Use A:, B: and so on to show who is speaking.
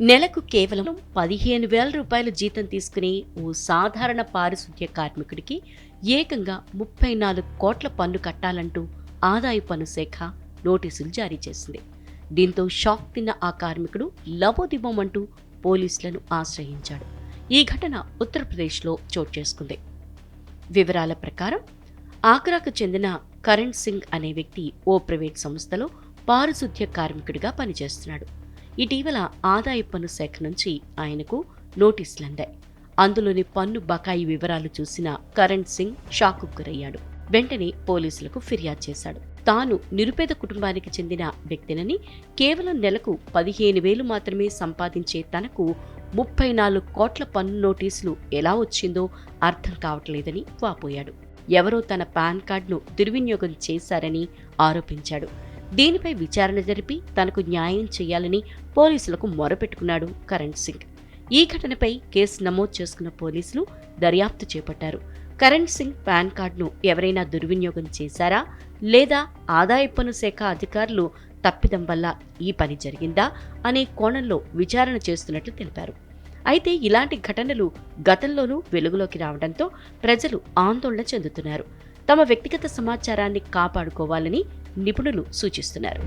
A: నెలకు కేవలం పదిహేను వేల రూపాయల జీతం తీసుకుని ఓ సాధారణ పారిశుద్ధ్య కార్మికుడికి ఏకంగా ముప్పై నాలుగు కోట్ల పన్ను కట్టాలంటూ ఆదాయ పన్ను శాఖ నోటీసులు జారీ చేసింది. దీంతో షాక్ తిన్న ఆ కార్మికుడు లబోదిబోమంటూ పోలీసులను ఆశ్రయించాడు. ఈ ఘటన ఉత్తరప్రదేశ్లో చోటు చేసుకుంది. వివరాల ప్రకారం ఆగ్రాకు చెందిన కరణ్ సింగ్ అనే వ్యక్తి ఓ ప్రైవేట్ సంస్థలో పారిశుద్ధ్య కార్మికుడిగా పనిచేస్తున్నాడు. ఇటీవల ఆదాయ పన్ను శాఖ నుంచి ఆయనకు నోటీసులు అందాయి అందులోని పన్ను బకాయి వివరాలు చూసిన కరణ్ సింగ్ షాకు గురయ్యాడు. వెంటనే పోలీసులకు ఫిర్యాదు చేశాడు. తాను నిరుపేద కుటుంబానికి చెందిన వ్యక్తినని కేవలం నెలకు పదిహేను వేలు మాత్రమే సంపాదించే తనకు ముప్పై నాలుగు కోట్ల పన్ను నోటీసులు ఎలా వచ్చిందో అర్థం కావట్లేదని వాపోయాడు. ఎవరో తన పాన్ కార్డును దుర్వినియోగం చేశారని ఆరోపించాడు. దీనిపై విచారణ జరిపి తనకు న్యాయం చేయాలని పోలీసులకు మొరపెట్టుకున్నాడు కరణ్ సింగ్. ఈ ఘటనపై కేసు నమోదు చేసుకున్న పోలీసులు దర్యాప్తు చేపట్టారు. కరణ్ సింగ్ పాన్ కార్డును ఎవరైనా దుర్వినియోగం చేశారా? లేదా ఆదాయ పన్ను శాఖ అధికారులు తప్పిదం వల్ల ఈ పని జరిగిందా? అనే కోణంలో విచారణ చేస్తున్నట్లు తెలిపారు. అయితే ఇలాంటి ఘటనలు గతంలోనూ వెలుగులోకి రావడంతో ప్రజలు ఆందోళన చెందుతున్నారు. తమ వ్యక్తిగత సమాచారాన్ని కాపాడుకోవాలని నిపుణులు సూచిస్తున్నారు.